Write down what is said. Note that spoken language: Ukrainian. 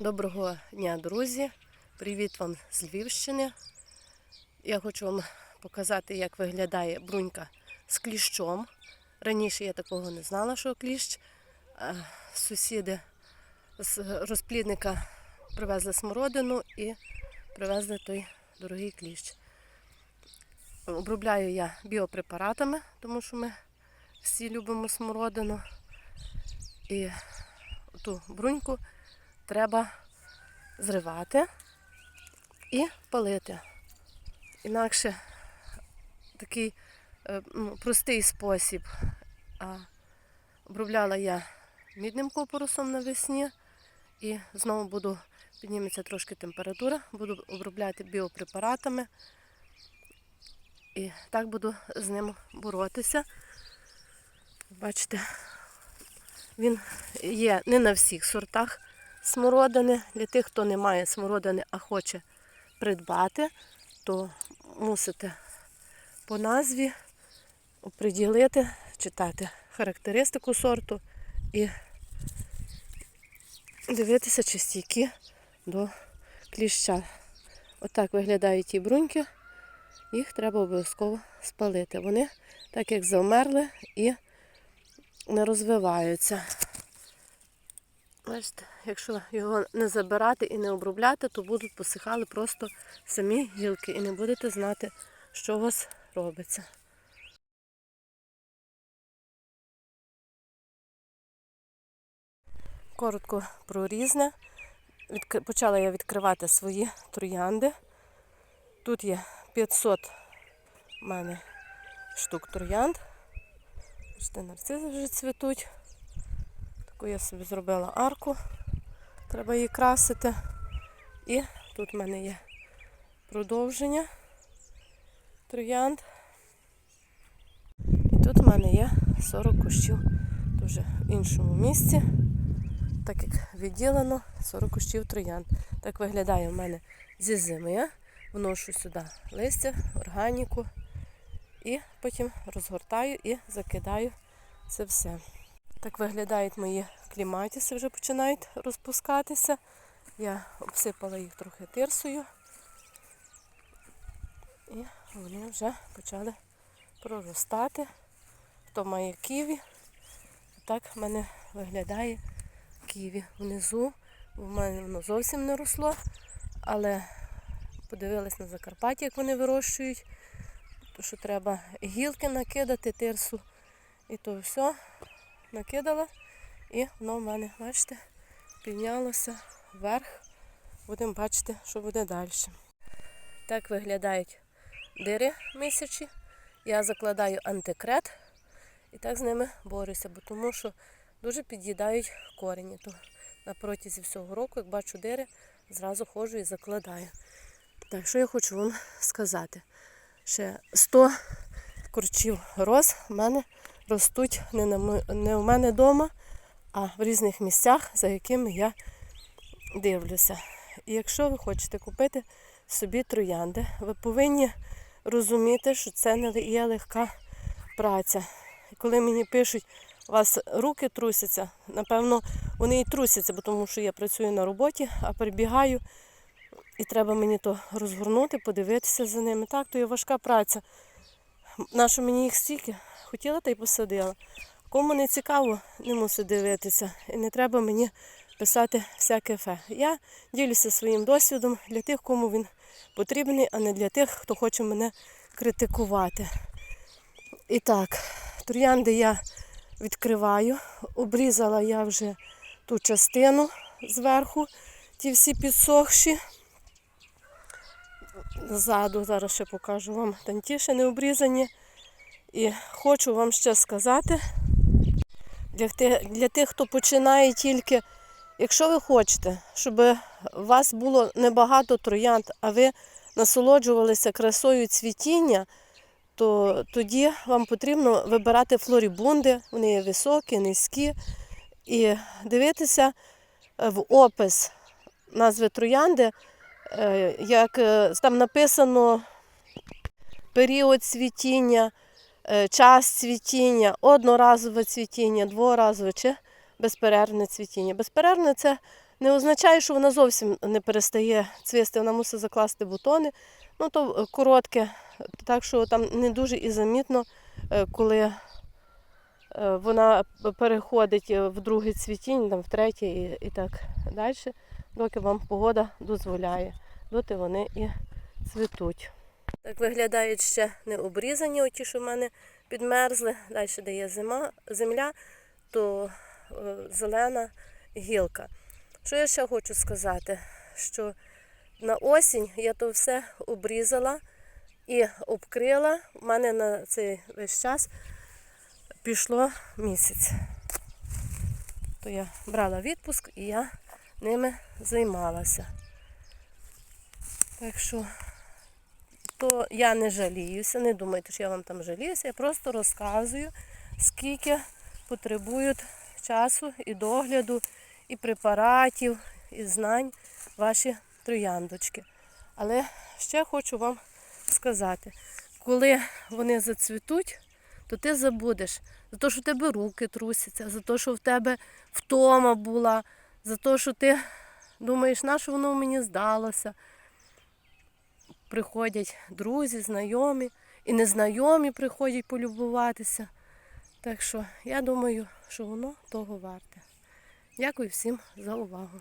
Доброго дня, друзі! Привіт вам з Львівщини. Я хочу вам показати, як виглядає брунька з кліщом. Раніше я такого не знала, що кліщ. Сусіди з розплідника привезли смородину і привезли той дорогий кліщ. Обробляю я біопрепаратами, тому що ми всі любимо смородину. І ту бруньку треба зривати і палити. Інакше такий е, ну, простий спосіб. Обробляла я мідним купорусом навесні і знову буду підніметься трошки температура, буду обробляти біопрепаратами. І так буду з ним боротися. Бачите, він є не на всіх сортах смородини. Для тих, хто не має смородини, а хоче придбати, то мусите по назві оприділити, читати характеристику сорту і дивитися, чи стійкі до кліща. Отак виглядають ті бруньки. Їх треба обов'язково спалити. Вони так як завмерли і не розвиваються. Бачите, якщо його не забирати і не обробляти, то будуть посихали просто самі гілки і не будете знати, що у вас робиться. Коротко про різне. Почала я відкривати свої троянди. Тут є 500 у мене штук троянд. Нарцизи вже цвітуть. Таку я собі зробила арку. Треба її красити. І тут в мене є продовження троянд. І тут в мене є 40 кущів дуже в іншому місці. Так як відділено 40 кущів троянд. Так виглядає в мене зі зими. Я вношу сюди листя, органіку і потім розгортаю і закидаю це все. Так виглядають мої кліматіси, вже починають розпускатися. Я обсипала їх трохи тирсою. І вони вже почали проростати. Хто має ківі, так в мене виглядає ківі. Внизу в мене воно зовсім не росло, але подивилась на Закарпатті, як вони вирощують. То що треба гілки накидати, тирсу. І то все накидала. І воно в мене, бачите, піднялося вверх. Будемо бачити, що буде далі. Так виглядають дири місячі. Я закладаю антикрет і так з ними борюся, бо тому що дуже під'їдають корені. То на протязі всього року, як бачу дири, зразу ходжу і закладаю. Так, що я хочу вам сказати? Ще 100 корчів роз в мене ростуть не, на, не у мене вдома, а в різних місцях, за якими я дивлюся. І якщо ви хочете купити собі троянди, ви повинні розуміти, що це не є легка праця. Коли мені пишуть, у вас руки трусяться, напевно, вони і трусяться, бо тому що я працюю на роботі, а прибігаю, і треба мені то розгорнути, подивитися за ними. Так, то є важка праця. Нащо мені їх стільки? Хотіла та й посадила. Кому не цікаво, не мусить дивитися. І не треба мені писати всяке фе. Я ділюся своїм досвідом для тих, кому він потрібний, а не для тих, хто хоче мене критикувати. І так, троянди я відкриваю. Обрізала я вже ту частину зверху, ті всі підсохші. Ззаду зараз ще покажу вам тантіші не обрізані. І хочу вам ще сказати, для тих, для тих, хто починає тільки, якщо ви хочете, щоб у вас було небагато троянд, а ви насолоджувалися красою цвітіння, то тоді вам потрібно вибирати флорібунди, вони є високі, низькі, і дивитися в опис назви троянди, як е, там написано період цвітіння, е, час цвітіння, одноразове цвітіння, дворазове чи безперервне цвітіння. Безперервне це Не означає, що вона зовсім не перестає цвісти, вона мусить закласти бутони. Ну, то е, коротке, так що там не дуже і замітно, е, коли е, вона переходить е, в друге цвітіння, там, в третє і, і так далі, доки вам погода дозволяє. Доти вони і цвітуть. Так виглядають ще не обрізані, оті, що в мене підмерзли. Далі, де є зима, земля, то е, зелена гілка. Що я ще хочу сказати? Що на осінь я то все обрізала і обкрила. У мене на цей весь час пішло місяць. То я брала відпуск і я ними займалася. Так що то я не жаліюся, не думайте, що я вам там жаліюся, я просто розказую, скільки потребують часу і догляду, і препаратів, і знань ваші трояндочки. Але ще хочу вам сказати, коли вони зацвітуть, то ти забудеш за те, що в тебе руки трусяться, за те, що в тебе втома була, за те, що ти думаєш, на що воно мені здалося приходять друзі, знайомі і незнайомі приходять полюбуватися. Так що я думаю, що воно того варте. Дякую всім за увагу.